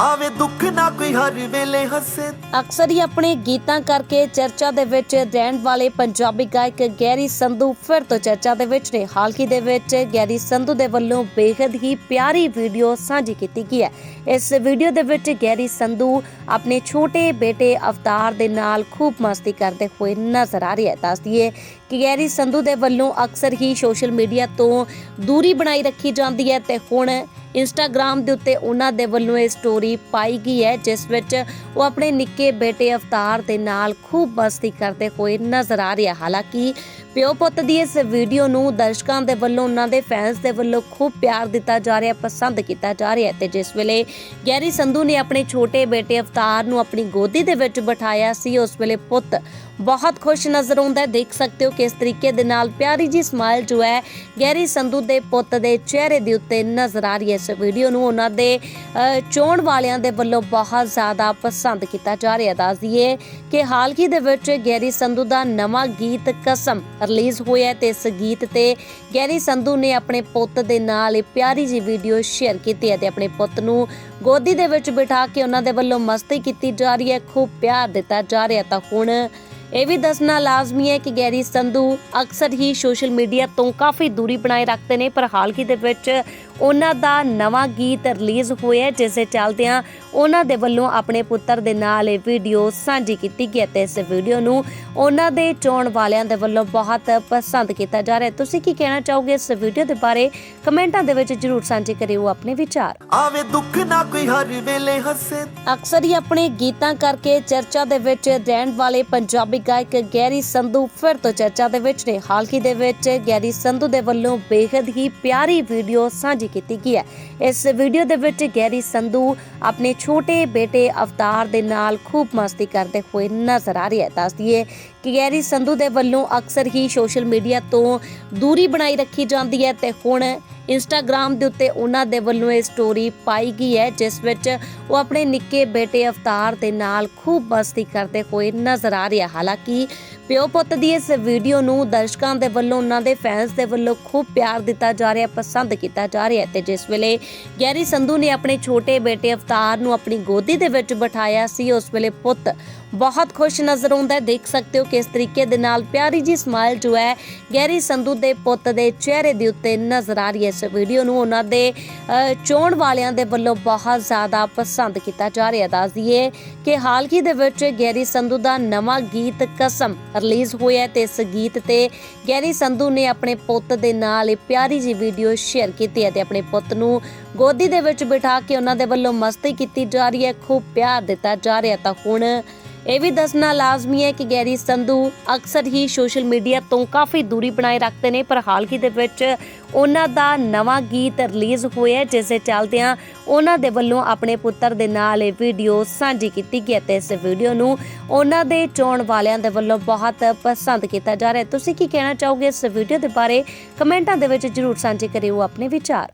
ਆਵੇ ਦੁੱਖ ਨਾ ਕੋਈ ਹਰ ਵੇਲੇ ਹੱਸੇ। ਅਕਸਰ ਹੀ ਆਪਣੇ ਗੀਤਾਂ ਕਰਕੇ ਚਰਚਾ ਦੇ ਵਿੱਚ ਰਹਿਣ ਵਾਲੇ ਪੰਜਾਬੀ ਗਾਇਕ ਗੈਰੀ ਸੰਧੂ ਫਿਰ ਤੋਂ ਚਰਚਾ ਦੇ ਵਿੱਚ ਨੇ। ਹਾਲ ਹੀ ਦੇ ਵਿੱਚ ਗੈਰੀ ਸੰਧੂ ਦੇ ਵੱਲੋਂ ਬੇहद ਹੀ ਪਿਆਰੀ ਵੀਡੀਓ ਸਾਂਝੀ ਕੀਤੀ ਗਈ ਹੈ। ਇਸ ਵੀਡੀਓ ਦੇ ਵਿੱਚ ਗੈਰੀ ਸੰਧੂ ਆਪਣੇ ਛੋਟੇ ਬੇਟੇ ਅਵਤਾਰ ਦੇ ਨਾਲ ਖੂਬ ਮਸਤੀ ਕਰਦੇ ਹੋਏ ਨਜ਼ਰ ਆ ਰਹੀ ਹੈ। ਦੱਸ ਦਈਏ ਕਿ ਗੈਰੀ ਸੰਧੂ ਦੇ ਵੱਲੋਂ ਅਕਸਰ ਹੀ ਸੋਸ਼ਲ ਮੀਡੀਆ ਤੋਂ ਦੂਰੀ ਬਣਾਈ ਰੱਖੀ ਜਾਂਦੀ ਹੈ ਤੇ ਹੁਣ ਇੰਸਟਾਗ੍ਰam ਦੇ ਉੱਤੇ ਉਹਨਾਂ ਦੇ ਵੱਲੋਂ ਇਹ ਸਟੋਰੀ ਪਾਈ ਗਈ ਹੈ, ਜਿਸ ਵਿੱਚ ਉਹ ਆਪਣੇ ਨਿੱਕੇ ਬੇਟੇ ਅਵਤਾਰ ਦੇ ਨਾਲ ਖੂਬ ਮਸਤੀ ਕਰਦੇ ਹੋਏ ਨਜ਼ਰ ਆ ਰਿਹਾ। ਹਾਲਾਂਕਿ ਪਿਓ ਪੁੱਤ ਦੀ ਇਸ ਵੀਡੀਓ ਨੂੰ ਦਰਸ਼ਕਾਂ ਦੇ ਵੱਲੋਂ, ਉਹਨਾਂ ਦੇ ਫੈਨਸ ਦੇ ਵੱਲੋਂ ਖੂਬ ਪਿਆਰ ਦਿੱਤਾ ਜਾ ਰਿਹਾ, ਪਸੰਦ ਕੀਤਾ ਜਾ ਰਿਹਾ ਤੇ ਜਿਸ ਵੇਲੇ ਗੈਰੀ ਸੰਧੂ ਨੇ ਆਪਣੇ ਛੋਟੇ ਬੇਟੇ ਅਵਤਾਰ ਨੂੰ ਆਪਣੀ ਗੋਦੀ ਦੇ ਵਿੱਚ ਬਿਠਾਇਆ ਸੀ, ਉਸ ਵੇਲੇ ਪੁੱਤ ਬਹੁਤ ਖੁਸ਼ ਨਜ਼ਰ ਆਉਂਦਾ ਹੈ। ਦੇਖ ਸਕਦੇ ਹੋ ਕਿਸ ਤਰੀਕੇ ਦੇ ਨਾਲ ਪਿਆਰੀ ਜੀ ਸਮਾਈਲ ਜੋ ਹੈ ਗੈਰੀ ਸੰਧੂ ਦੇ ਪੁੱਤ ਦੇ ਚਿਹਰੇ ਦੇ ਉੱਤੇ ਨਜ਼ਰ ਆ ਰਹੀ ਹੈ। ਇਸ ਵੀਡੀਓ ਨੂੰ ਉਹਨਾਂ ਦੇ ਚੋਣ ਵਾਲਿਆਂ ਦੇ ਵੱਲੋਂ ਬਹੁਤ ਜ਼ਿਆਦਾ ਪਸੰਦ ਕੀਤਾ ਜਾ ਰਿਹਾ ਦੱਸ ਦਈਏ ਕਿ ਹਾਲ ਹੀ ਦੇ ਵਿੱਚ ਗੈਰੀ ਸੰਧੂ ਦਾ ਨਵਾਂ ਗੀਤ ਕਸਮ ਰਿਲੀਜ਼ ਹੋਇਆ ਹੈ ਤੇ ਇਸ ਗੀਤ ਤੇ ਗੈਰੀ ਸੰਧੂ ਨੇ ਆਪਣੇ ਪੁੱਤ ਦੇ ਨਾਲ ਇਹ ਪਿਆਰੀ ਜੀ ਵੀਡੀਓ ਸ਼ੇਅਰ ਕੀਤੀ ਹੈ ਤੇ ਆਪਣੇ ਪੁੱਤ ਨੂੰ ਗੋਦੀ ਦੇ ਵਿੱਚ ਬਿਠਾ ਕੇ ਉਹਨਾਂ ਦੇ ਵੱਲੋਂ ਮਸਤੀ ਕੀਤੀ ਜਾ ਰਹੀ ਹੈ। ਖੂਬ ਪਿਆਰ ਦਿੱਤਾ ਜਾ ਰਿਹਾ ਤਾਂ ਹੁਣ ਇਹ ਵੀ ਦੱਸਣਾ ਲਾਜ਼ਮੀ ਹੈ ਕਿ ਗੈਰੀ ਸੰਧੂ ਅਕਸਰ ਹੀ ਸੋਸ਼ਲ ਮੀਡੀਆ ਤੋਂ ਕਾਫੀ ਦੂਰੀ ਬਣਾਏ ਰੱਖਦੇ ਨੇ, ਪਰ ਹਾਲ ਹੀ ਦੇ ਵਿੱਚ ਉਹਨਾਂ ਦਾ ਨਵਾਂ ਗੀਤ ਰਿਲੀਜ਼ ਹੋਇਆ ਜਿਸ ਦੇ ਚੱਲਦਿਆਂ ਉਹਨਾਂ ਦੇ ਵੱਲੋਂ ਆਪਣੇ ਪੁੱਤਰ ਦੇ ਨਾਲ ਇਹ ਵੀਡੀਓ ਸਾਂਝੀ ਕੀਤੀ ਗਈ ਹੈ ਤੇ ਇਸ ਵੀਡੀਓ ਨੂੰ ਉਹਨਾਂ ਦੇ ਚੋਣ ਵਾਲਿਆਂ ਦੇ ਵੱਲੋਂ ਬਹੁਤ ਪਸੰਦ ਕੀਤਾ ਜਾ ਰਿਹਾ ਹੈ। ਤੁਸੀਂ ਕੀ ਕਹਿਣਾ ਚਾਹੋਗੇ ਇਸ ਵੀਡੀਓ ਦੇ ਬਾਰੇ? ਕਮੈਂਟਾਂ ਦੇ ਵਿੱਚ ਜਰੂਰ ਸਾਂਝੇ ਕਰਿਓ ਆਪਣੇ ਵਿਚਾਰ। ਆਵੇ ਦੁੱਖ ਨਾ ਕੋਈ ਹਰ ਵੇਲੇ ਹੱਸੇ। ਅਕਸਰ ਹੀ ਆਪਣੇ ਗੀਤਾਂ ਕਰਕੇ ਚਰਚਾ ਦੇ ਵਿੱਚ ਰਹਿਣ ਵਾਲੇ ਪੰਜਾਬੀ ਗਾਇਕ ਗੈਰੀ ਸੰਧੂ ਫਿਰ ਤੋਂ ਚਰਚਾ ਦੇ ਵਿੱਚ ਨੇ। ਹਾਲ ਹੀ ਦੇ ਵਿੱਚ ਗੈਰੀ ਸੰਧੂ ਦੇ ਵੱਲੋਂ ਬੇहद ਹੀ ਪਿਆਰੀ ਵੀਡੀਓ ਸਾਂਝੀ ਕੀਤੀ ਗਈ ਹੈ। ਇਸ ਵੀਡੀਓ ਦੇ ਵਿੱਚ ਗੈਰੀ ਸੰਧੂ ਆਪਣੇ ਛੋਟੇ ਬੇਟੇ ਅਵਤਾਰ ਦੇ ਨਾਲ ਖੂਬ ਮਸਤੀ ਕਰਦੇ ਹੋਏ ਨਜ਼ਰ ਆ ਰਹੀ ਹੈ। ਦੱਸ ਦਈਏ ਕਿ ਗੈਰੀ ਸੰਧੂ ਦੇ ਵੱਲੋਂ ਅਕਸਰ ਹੀ ਸੋਸ਼ਲ ਮੀਡੀਆ ਤੋਂ ਦੂਰੀ ਬਣਾਈ ਰੱਖੀ ਜਾਂਦੀ ਹੈ ਤੇ ਹੁਣ ਇੰਸਟਾਗ੍ਰam ਦੇ ਉੱਤੇ ਉਹਨਾਂ ਦੇ ਵੱਲੋਂ ਇਹ ਸਟੋਰੀ ਪਾਈ ਗਈ ਹੈ, ਜਿਸ ਵਿੱਚ ਉਹ ਆਪਣੇ ਨਿੱਕੇ ਬੇਟੇ ਅਵਤਾਰ ਦੇ ਨਾਲ ਖੂਬ ਮਸਤੀ ਕਰਦੇ ਹੋਏ ਨਜ਼ਰ ਆ ਰਿਹਾ ਹਾਲਾਂਕਿ ਪਿਓ ਪੁੱਤ ਦੀ ਇਸ ਵੀਡੀਓ ਨੂੰ ਦਰਸ਼ਕਾਂ ਦੇ ਵੱਲੋਂ ਉਹਨਾਂ ਦੇ ਫੈਨਸ ਦੇ ਵੱਲੋਂ ਖੂਬ ਪਿਆਰ ਦਿੱਤਾ ਜਾ ਰਿਹਾ ਪਸੰਦ ਕੀਤਾ ਜਾ ਰਿਹਾ ਤੇ ਜਿਸ ਵੇਲੇ ਗੈਰੀ ਸੰਧੂ ਨੇ ਆਪਣੇ ਛੋਟੇ ਬੇਟੇ ਅਵਤਾਰ ਨੂੰ ਆਪਣੀ ਗੋਦੀ ਦੇ ਵਿੱਚ ਬਿਠਾਇਆ ਸੀ ਉਸ ਵੇਲੇ ਪੁੱਤ ਬਹੁਤ ਖੁਸ਼ ਨਜ਼ਰ ਆਉਂਦਾ ਹੈ। ਦੇਖ ਸਕਦੇ ਹੋ ਕਿਸ ਤਰੀਕੇ ਦੇ ਨਾਲ ਪਿਆਰੀ ਜੀ ਸਮਾਈਲ ਜੋ ਹੈ ਗੈਰੀ ਸੰਧੂ ਦੇ ਪੁੱਤ ਦੇ ਚਿਹਰੇ ਦੇ ਉੱਤੇ ਨਜ਼ਰ ਆ ਰਹੀ ਹੈ। ਇਸ ਵੀਡੀਓ ਨੂੰ ਉਹਨਾਂ ਦੇ ਅ, ਚੋਣ ਵਾਲਿਆਂ ਦੇ ਵੱਲੋਂ ਬਹੁਤ ਜ਼ਿਆਦਾ ਪਸੰਦ ਕੀਤਾ ਜਾ ਰਿਹਾ ਦੱਸ ਦਈਏ ਕਿ ਹਾਲ ਹੀ ਦੇ ਵਿੱਚ ਗੈਰੀ ਸੰਧੂ ਦਾ ਨਵਾਂ ਗੀਤ ਕਸਮ ਰਿਲੀਜ਼ ਹੋਇਆ ਤੇ ਇਸ ਗੀਤ ਤੇ ਗੈਰੀ ਸੰਧੂ ਨੇ ਆਪਣੇ ਪੁੱਤ ਦੇ ਨਾਲ ਇਹ ਪਿਆਰੀ ਜੀ ਵੀਡੀਓ ਸ਼ੇਅਰ ਕੀਤੀ ਹੈ ਤੇ ਆਪਣੇ ਪੁੱਤ ਨੂੰ ਗੋਦੀ ਦੇ ਵਿੱਚ ਬਿਠਾ ਕੇ ਉਹਨਾਂ ਦੇ ਵੱਲੋਂ ਮਸਤੀ ਕੀਤੀ ਜਾ ਰਹੀ ਹੈ, ਖੂਬ ਪਿਆਰ ਦਿੱਤਾ ਜਾ ਰਿਹਾ ਤਾਂ ਹੁਣ ਇਹ ਵੀ ਦੱਸਣਾ ਲਾਜ਼ਮੀ ਹੈ ਕਿ ਗੈਰੀ ਸੰਧੂ ਅਕਸਰ ਹੀ ਸੋਸ਼ਲ ਮੀਡੀਆ ਤੋਂ ਕਾਫੀ ਦੂਰੀ ਬਣਾਏ ਰੱਖਦੇ ਨੇ, ਪਰ ਹਾਲ ਹੀ ਦੇ ਵਿੱਚ ਉਹਨਾਂ ਦਾ ਨਵਾਂ ਗੀਤ ਰਿਲੀਜ਼ ਹੋਇਆ ਜਿਸ ਦੇ ਚੱਲਦਿਆਂ ਉਹਨਾਂ ਦੇ ਵੱਲੋਂ ਆਪਣੇ ਪੁੱਤਰ ਦੇ ਨਾਲ ਇਹ ਵੀਡੀਓ ਸਾਂਝੀ ਕੀਤੀ ਗਈ ਹੈ ਤੇ ਇਸ ਵੀਡੀਓ ਨੂੰ ਉਹਨਾਂ ਦੇ ਚੋਣ ਵਾਲਿਆਂ ਦੇ ਵੱਲੋਂ ਬਹੁਤ ਪਸੰਦ ਕੀਤਾ ਜਾ ਰਿਹਾ ਤੁਸੀਂ ਕੀ ਕਹਿਣਾ ਚਾਹੋਗੇ ਇਸ ਵੀਡੀਓ ਦੇ ਬਾਰੇ? ਕਮੈਂਟਾਂ ਦੇ ਵਿੱਚ ਜਰੂਰ ਸਾਂਝੇ ਕਰਿਓ ਆਪਣੇ ਵਿਚਾਰ।